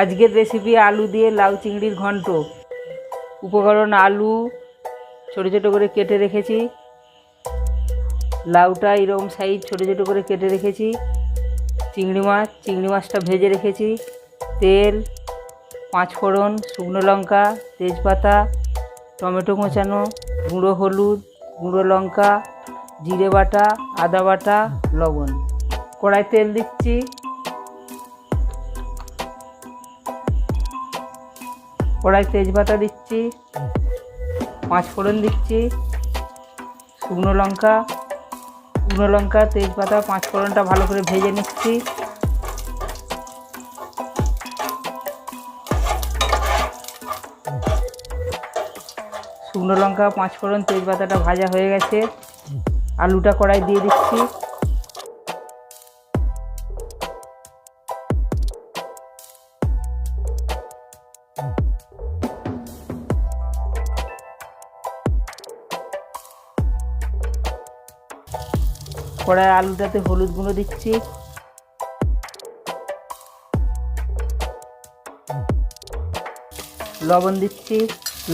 আজকের রেসিপি আলু দিয়ে লাউ চিংড়ির ঘন্ট। উপকরণ আলু, ছোটো ছোটো করে কেটে রেখেছি। লাউটা এরকম সাইজ ছোটো ছোটো করে কেটে রেখেছি। চিংড়ি মাছ, চিংড়ি মাছটা ভেজে রেখেছি। তেল, পাঁচ ফোড়ন, শুকনো লঙ্কা, তেজপাতা, টমেটো কোঁচানো, গুঁড়ো হলুদ, গুঁড়ো লঙ্কা, জিরে বাটা, আদা বাটা, লবণ। কড়াই তেল দিচ্ছি। কড়াই তেজপাতা দিচ্ছি, পাঁচ ফোড়ন দিচ্ছি, শুকনো লঙ্কা শুকনো লঙ্কা, তেজপাতা, পাঁচ ফোড়নটা ভালো করে ভেজে নিচ্ছি। শুকনো লঙ্কা, পাঁচ ফোড়ন, তেজপাতাটা ভাজা হয়ে গেছে। আলুটা কড়াই দিয়ে দিচ্ছি। কড়াই আলুটাতে হলুদ গুঁড়ো দিচ্ছি। লবণ দিচ্ছি।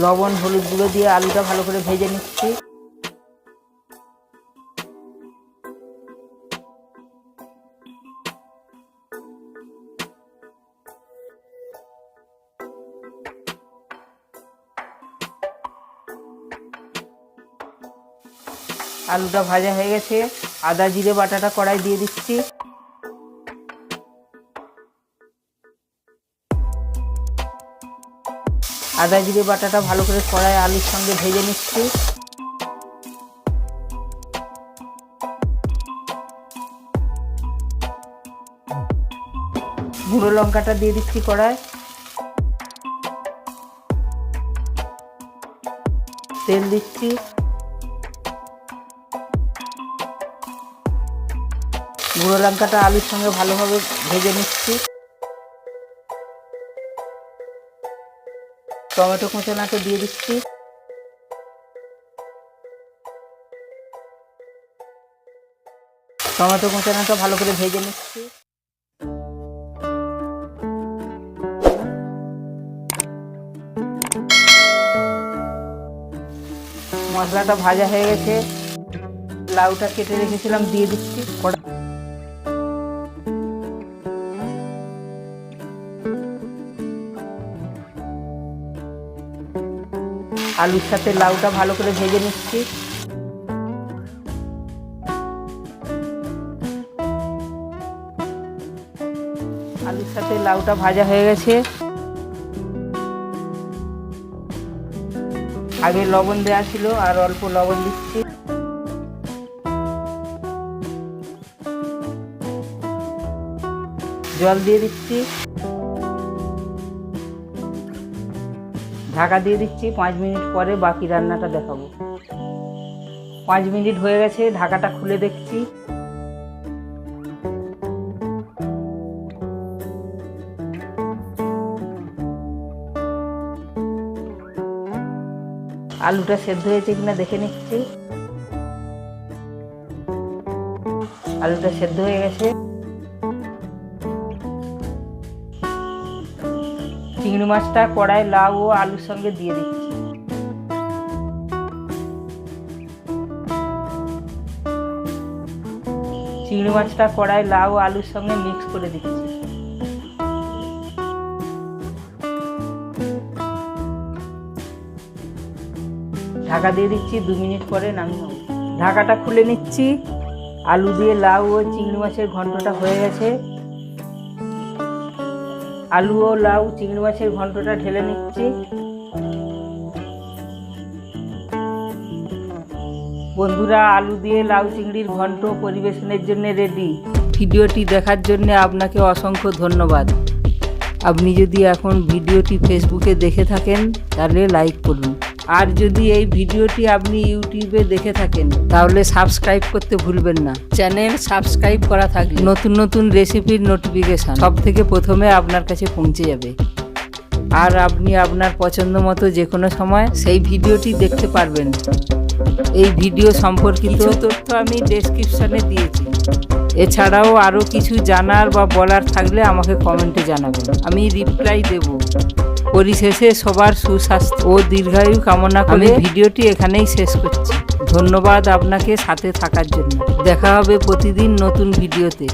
লবণ, হলুদ গুঁড়ো দিয়ে আলুটা ভালো করে ভেজে নিচ্ছি। আলুটা ভাজা হয়ে গেছে। আদা, জিরে, বাটাটা কড়াই দিয়ে দিচ্ছি। আদা, জিরে, বাটাটা ভালো করে কড়াই আলুর সঙ্গে ভেজে নিচ্ছি। গুঁড়ো লঙ্কাটা দিয়ে দিচ্ছি কড়াই। তেল দিচ্ছি। গুঁড়ো লঙ্কাটা আলুর সঙ্গে ভালোভাবে ভেজে নিচ্ছি। টমেটো কোঁচানাকে দিয়ে দিচ্ছি। টমেটো কোঁচানাটা ভালো করে ভেজে নিচ্ছি। মশলাটা ভাজা হয়ে গেছে। লাউটা কেটে রেখেছিলাম, দিয়ে দিচ্ছি। আলুর সাথে লাউটা ভালো করে ভেজে নিচ্ছি। আলুর সাথে লাউটা ভাজা হয়ে গেছে। আগে লবণ দেওয়া ছিল, আর অল্প লবণ দিচ্ছি। জল দিয়ে দিচ্ছি। ঢাকা দিয়ে দিচ্ছি, পাঁচ মিনিট পরে বাকি রান্নাটা দেখাবো। পাঁচ মিনিট হয়ে গেছে, ঢাকাটা খুলে দেখছি। আলুটা সেদ্ধ হয়েছে কিনা দেখে নিচ্ছি। আলুটা সেদ্ধ হয়ে গেছে। চিংড়ি মাছটা কড়াই লাউ ও আলুর সঙ্গে দিয়ে দিচ্ছি। চিংড়ি মাছটা কড়াই লাউ আলুর সঙ্গে মিক্স করে দিচ্ছি। ঢাকা দিয়ে দিচ্ছি দু মিনিট পরে নামিয়ে ঢাকাটা খুলে নিচ্ছি। আলু দিয়ে লাউ ও চিংড়ি মাছের ঘন্টটা হয়ে গেছে। আলু ও লাউ, চিংড়ি মাছের ঘন্টটা ঢেলে নিচ্ছি। বন্ধুরা, আলু দিয়ে লাউ, চিংড়ির ঘন্ট পরিবেশনের জন্য রেডি ভিডিওটি দেখার জন্য আপনাকে অসংখ্য ধন্যবাদ। আপনি যদি এখন ভিডিওটি ফেসবুকে দেখে থাকেন, তাহলে লাইক করুন। আর যদি এই ভিডিওটি আপনি ইউটিউবে দেখে থাকেন, তাহলে সাবস্ক্রাইব করতে ভুলবেন না। চ্যানেল সাবস্ক্রাইব করা থাকলে নতুন নতুন রেসিপির নোটিফিকেশান সব থেকে প্রথমে আপনার কাছে পৌঁছে যাবে। আর আপনি আপনার পছন্দ মতো যে কোনো সময় সেই ভিডিওটি দেখতে পারবেন। এই ভিডিও সম্পর্কিত তথ্য আমি ডেসক্রিপশনে দিয়েছি। এছাড়াও আরও কিছু জানার বা বলার থাকলে আমাকে কমেন্টে জানাবেন। আমি রিপ্লাই দেব। পরিশেষে সবার সুস্বাস্থ্য ও দীর্ঘায়ু কামনা করে ভিডিওটি এখানেই শেষ করছি। ধন্যবাদ আপনাকে সাথে থাকার জন্য। দেখা হবে প্রতিদিন নতুন ভিডিওতে।